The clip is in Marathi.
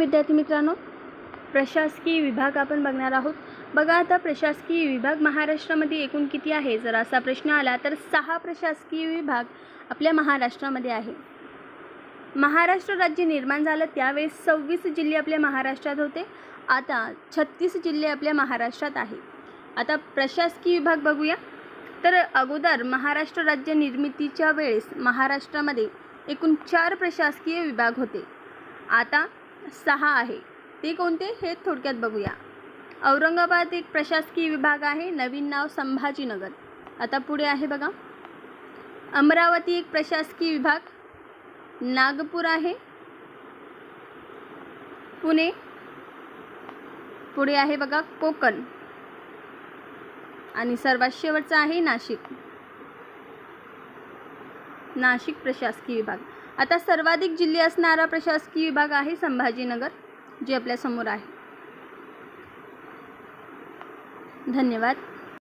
विद्यार्थी मित्रांनो प्रशासकीय विभाग आपण बघणार आहोत. बघा आता प्रशासकीय विभाग महाराष्ट्रामध्ये एकूण किती आहे? जर असा प्रश्न आला तर सहा प्रशासकीय विभाग आपल्या महाराष्ट्रामध्ये आहे. महाराष्ट्र राज्य निर्माण झालं त्यावेळेस सव्वीस जिल्हे आपल्या महाराष्ट्रात होते. आता छत्तीस जिल्हे आपल्या महाराष्ट्रात आहे. आता प्रशासकीय विभाग बघूया. तर अगोदर महाराष्ट्र राज्य निर्मितीच्या वेळेस महाराष्ट्रामध्ये एकूण चार प्रशासकीय विभाग होते. आता सहा आहे. ते कोणते? हे थोडक्यात बघूया. औरंगाबाद एक प्रशासकीय विभाग आहे. नवीन नाव संभाजीनगर. आता पुढे आहे बघा. अमरावती एक प्रशासकीय विभाग. नागपूर आहे. पुणे. पुढे आहे बघा कोकण. आणि सर्वात शेवटचा आहे नाशिक. नाशिक प्रशासकीय विभाग. आता सर्वाधिक जिल्हे असणारा प्रशासकीय विभाग आहे संभाजीनगर जे आपल्यासमोर आहे. धन्यवाद.